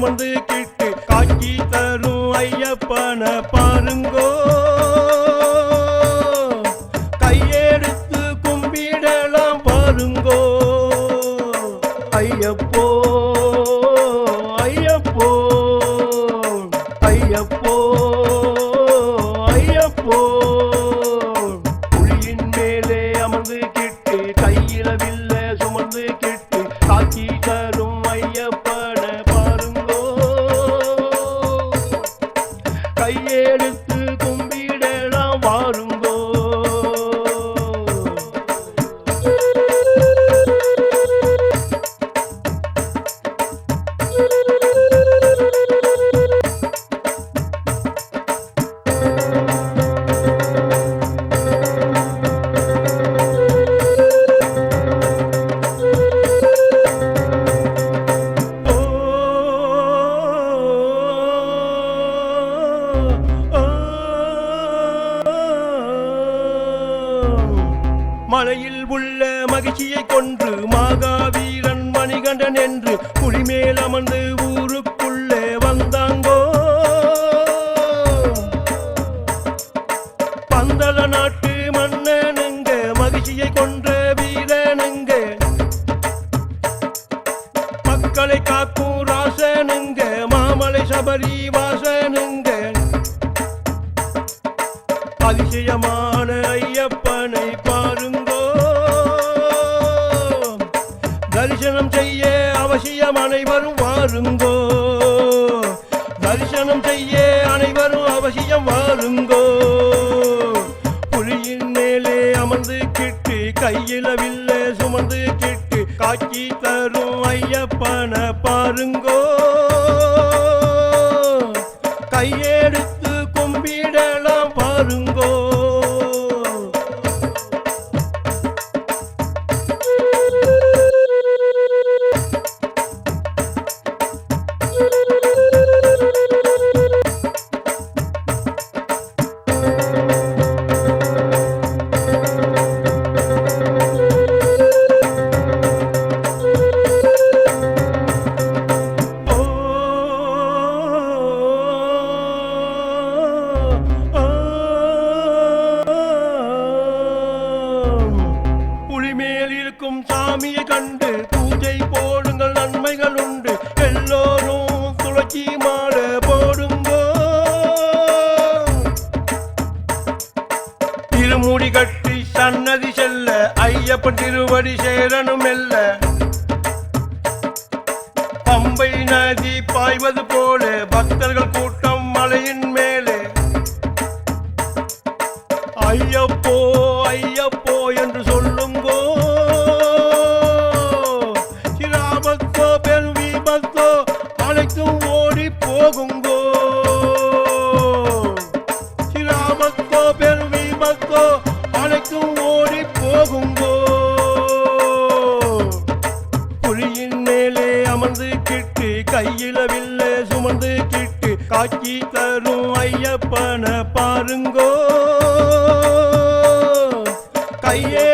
வந்து கையேடு மாலையில் உள்ள மகிழ்ச்சியை கொன்று மாகாவீரன் மணிகண்டன் என்று குடிமேல் அமர்ந்து ஊருக்குள்ளே வந்தாங்கோ. பந்தல நாட்டு மன்னனுங்க மகிழ்ச்சியை கொன்ற வீரனுங்க. மக்களை காக்கும் ராசனுங்க மாமலை சபரி வாசனுங்க. அதிசயமா தரிசனம் செய்ய அவசியம் அனைவரும் வாருங்கோ. தரிசனம் செய்ய அனைவரும் அவசியம் வாருங்கோ. புலியின் மேலே அமர்ந்து கிட்டு கையில வில்ல சுமந்து கிட்டு காட்சி தரும் ஐயப்பன பாருங்கோ. இருக்கும் சாமியை கண்டு பூஜை போடுங்கள் நன்மைகள் உண்டு. எல்லோரும் துளசி மாலை போடுங்கோ. திருமுடி கட்டி சன்னதி செல்ல ஐயப்பன் திருவடி சேரனும் எல்ல பம்பை நதி பாய்வது போல பக்தர்கள் கூட்டம் மலையின் ஆட்சி தரும் ஐயப்பன பாருங்கோ. கையே